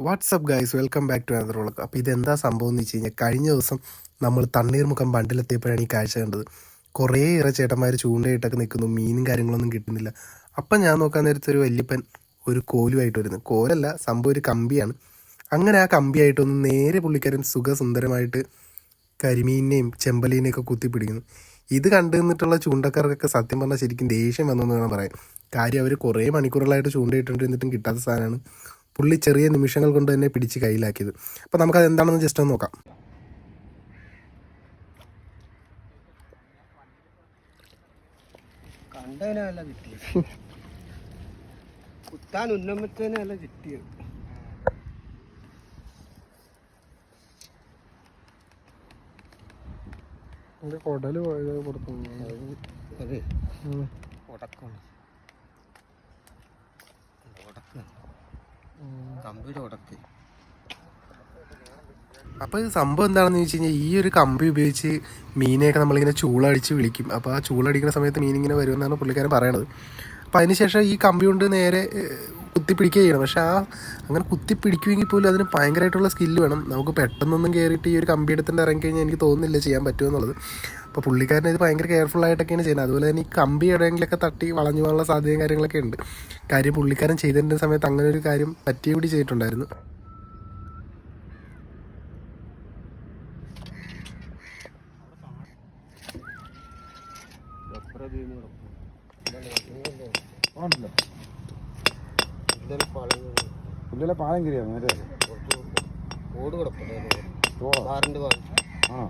What's up guys welcome back to vlog അപ്പോൾ ഇതെന്താ സംഭവം എന്ന് വെച്ച് കഴിഞ്ഞാൽ കഴിഞ്ഞ ദിവസം നമ്മൾ തണ്ണീർമുഖം ബണ്ടിലെത്തിയപ്പോഴാണ് ഈ കാഴ്ച കണ്ടത്. കുറേ ഇറ ചേട്ടന്മാർ ചൂണ്ടയിട്ടൊക്കെ നിൽക്കുന്നു. മീനും കാര്യങ്ങളൊന്നും കിട്ടുന്നില്ല. അപ്പം ഞാൻ നോക്കാൻ നേരത്തെ ഒരു വല്യപ്പൻ ഒരു കോലുമായിട്ട് വരുന്നു. കോലല്ല സംഭവം ഒരു കമ്പിയാണ്. അങ്ങനെ ആ കമ്പിയായിട്ടൊന്ന് നേരെ പുള്ളിക്കാരൻ സുഖസുന്ദരമായിട്ട് കരിമീനെയും ചെമ്പലീനെയും ഒക്കെ കുത്തിപ്പിടിക്കുന്നു. ഇത് കണ്ടു നിന്നിട്ടുള്ള ചൂണ്ടക്കാർക്കൊക്കെ സത്യം പറഞ്ഞാൽ ശരിക്കും ദേഷ്യം വന്നു വേണം പറയാം. കാര്യം അവർ കുറേ മണിക്കൂറുകളായിട്ട് ചൂണ്ടയിട്ടിരുന്നിട്ടും കിട്ടാത്ത സാധനമാണ്. പുള്ളി ചെറിയ നിമിഷങ്ങൾ കൊണ്ട് തന്നെ പിടിച്ച് കയ്യിലാക്കിയത്. അപ്പോൾ നമുക്കത് എന്താണെന്ന് ജസ്റ്റ് ഒന്ന് നോക്കാം. കണ്ടതിനല്ല കിട്ടിയത്. കുത്താൻ ഉന്നമത്തേനല്ല കിട്ടിയത്. അത്. ഉടക്കാണ് ഉടക്കാണ് കമ്പിയുടെ ഉടക്ക് അപ്പോൾ ഇത് സംഭവം എന്താണെന്ന് വെച്ച് കഴിഞ്ഞാൽ ഈ ഒരു കമ്പി ഉപയോഗിച്ച് മീനെയൊക്കെ നമ്മളിങ്ങനെ ചൂളടിച്ച് വിളിക്കും. അപ്പോൾ ആ ചൂളടിക്കുന്ന സമയത്ത് മീനിങ്ങനെ വരുമെന്നാണ് പുള്ളിക്കാരൻ പറയണത്. അപ്പോൾ അതിനുശേഷം ഈ കമ്പി കൊണ്ട് നേരെ കുത്തിപ്പിടിക്കുക ചെയ്യണം പക്ഷെ ആ അങ്ങനെ കുത്തിപ്പിടിക്കുമെങ്കിൽ പോലും അതിന് ഭയങ്കരമായിട്ടുള്ള സ്കില്ല് വേണം. നമുക്ക് പെട്ടെന്നൊന്നും കയറിയിട്ട് ഈ ഒരു കമ്പി എടുത്തിട്ട് ഇറങ്ങിക്കഴിഞ്ഞാൽ എനിക്ക് തോന്നുന്നില്ല ചെയ്യാൻ പറ്റുമെന്നുള്ളത് അപ്പോൾ പുള്ളിക്കാരൻ ഇത് ഭയങ്കര കെയർഫുൾ ആയിട്ടൊക്കെയാണ് ചെയ്യുന്നത്. അതുപോലെ തന്നെ ഈ കമ്പി എവിടെയെങ്കിലൊക്കെ തട്ടി വളഞ്ഞു പോകാനുള്ള സാധ്യതയും കാര്യങ്ങളൊക്കെ ഉണ്ട്. കാര്യം പുള്ളിക്കാരൻ ചെയ്തതിന്റെ സമയത്ത് അങ്ങനെ ഒരു കാര്യം പറ്റിയ കൂടി ചെയ്തിട്ടുണ്ടായിരുന്നു. പുള്ളിയിലെ പാലം കയറിയാ നേരെ ഓട് കിടപ്പുണ്ട്. ആണോ?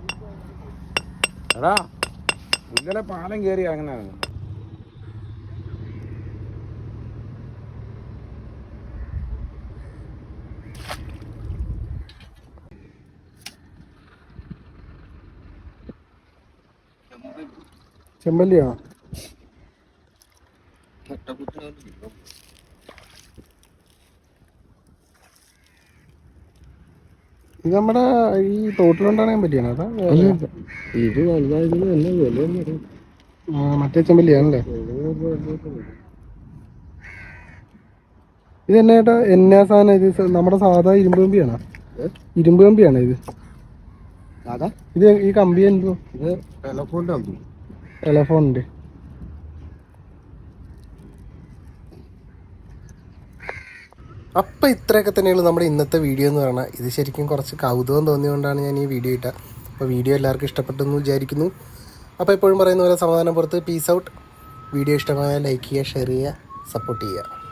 എടാ പുല്ലിലെ പാലം കയറിയാ അങ്ങനെ ചെമ്പല്ലിയാ? ഇത് നമ്മുടെ ഈ തോട്ടിലുണ്ടാകാൻ പറ്റിയാണ് അതാ ഇത് വലുതായതിന് തന്നെ വില മറ്റേ ചെമ്പല്ലിയാണല്ലേ? ഇത് എന്നാ ഏട്ടാ എന്നാ സാധനം ഇത്? നമ്മുടെ സാധാ ഇരുമ്പ് കമ്പിയാണോ? ഇരുമ്പ് കമ്പിയാണോ ഇത്? ഇത് ഈ കമ്പി എന്തോ ഇത് ടെലഫോണിന്റെ. കമ്പി ടെലഫോണിന്റെ അപ്പം ഇത്രയൊക്കെ തന്നെയുള്ളൂ നമ്മുടെ ഇന്നത്തെ വീഡിയോ എന്ന് പറഞ്ഞാൽ. ഇത് ശരിക്കും കുറച്ച് കൗതുകം തോന്നിയതുകൊണ്ടാണ് ഞാൻ ഈ വീഡിയോ ഇട്ടത്. അപ്പോൾ വീഡിയോ എല്ലാവർക്കും ഇഷ്ടപ്പെട്ടെന്ന് വിചാരിക്കുന്നു. അപ്പോൾ എപ്പോഴും പറയുന്ന പോലെ സമാധാനം പുറത്ത് പീസ് ഔട്ട് വീഡിയോ ഇഷ്ടമായ ലൈക്ക് ചെയ്യുക ഷെയർ ചെയ്യുക സപ്പോർട്ട് ചെയ്യുക.